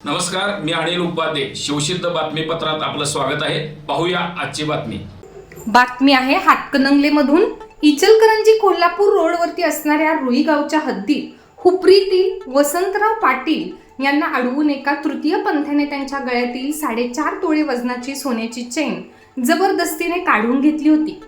नमस्कार मी अनिल उपाध्ये. शिवसिद्ध बातमीपत्रात आपलं स्वागत आहे. पाहूया आजची बातमी. बातमी आहे हातकणंगलेमधून. इचलकरंजी कोल्हापूर रोडवरती असणाऱ्या रुई गावच्या हद्दीत हुपरीतील वसंतराव पाटील यांना अडवून एका तृतीय पंथाने त्यांच्या गळ्यातील साडेचार तोळे वजनाची सोन्याची चेन जबरदस्तीने काढून घेतली होती.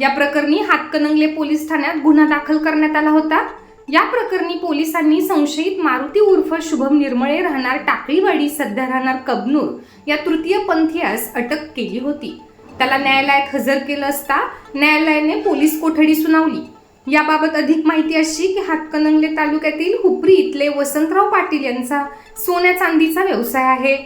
या प्रकरणी हातकणंगले पोलीस ठाण्यात गुन्हा दाखल करण्यात आला होता. या प्रकरणी पोलिसांनी संशयित मारुती उर्फ शुभम निर्मळे राहणार टाकळीवाडी सध्या राहणार कबनूर या तृतीय पंथीयास अटक केली होती. त्याला न्यायालयात हजर केलं असता न्यायालयाने पोलीस कोठडी सुनावली. याबाबत अधिक माहिती अशी की हातकणंगले तालुक्यातील हुपरी इथले वसंतराव पाटील यांचा सोन्या चांदीचा व्यवसाय आहे.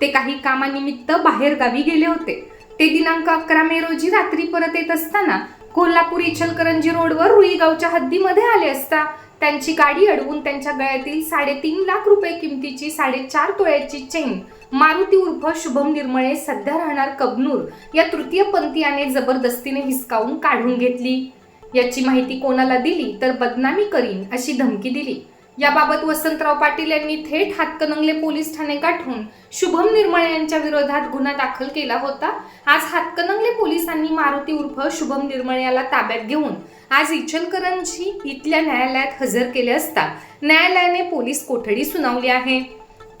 ते काही कामानिमित्त बाहेर गावी गेले होते. ते दिनांक अकरा मे रोजी रात्री परत येत असताना कोल्हापूर इचलकरंजी रोडवर रुईगावच्या हद्दीमध्ये आले असता त्यांची गाडी अडवून त्यांच्या गळ्यातील साडेतीन लाख रुपये किमतीची साडेचार तोळ्याची चेन मारुती उर्फ शुभम निर्मळे सध्या राहणार कबनूर या तृतीय पंथीयाने जबरदस्तीने हिसकावून काढून घेतली. याची माहिती कोणाला दिली तर बदनामी करीन अशी धमकी दिली. याबाबत वसंतराव पाटील यांनी थेट हातकणंगले पोलीस ठाणे गाठून शुभम निर्मळे यांच्या विरोधात गुन्हा दाखल केला होता. आज हातकणंगले पोलिसांनी मारुती उर्फ शुभम निर्मळे याला ताब्यात घेऊन आज इचलकरंजी इथल्या न्यायालयात हजर केले असता. न्यायालयाने पोलीस कोठडी सुनावली आहे.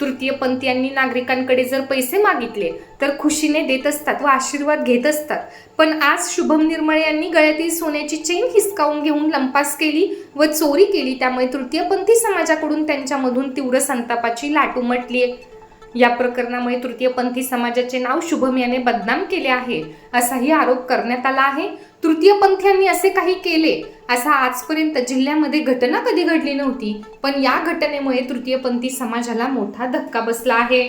तृतीय पंथीयांनी नागरिकांकडे जर पैसे मागितले तर खुशीने देत असतात व आशीर्वाद घेत असतात. पण आज शुभम निर्मळे यांनी गळ्यातील सोन्याची चेन हिसकावून घेऊन लंपास केली व चोरी केली त्यामुळे तृतीयपंथी समाजाकडून त्यांच्यामधून तीव्र संतापाची लाट उमटली आहे या प्रकरणामुळे तृतीयपंथी समाजाचे नाव शुभम याने बदनाम केले आहे असाही आरोप करण्यात आला आहे. तृतीयपंथीयांनी असे काही केले असा आजपर्यंत जिल्ह्यामध्ये घटना कधी घडली नव्हती पण या घटनेमुळे तृतीयपंथी समाजाला मोठा धक्का बसला आहे.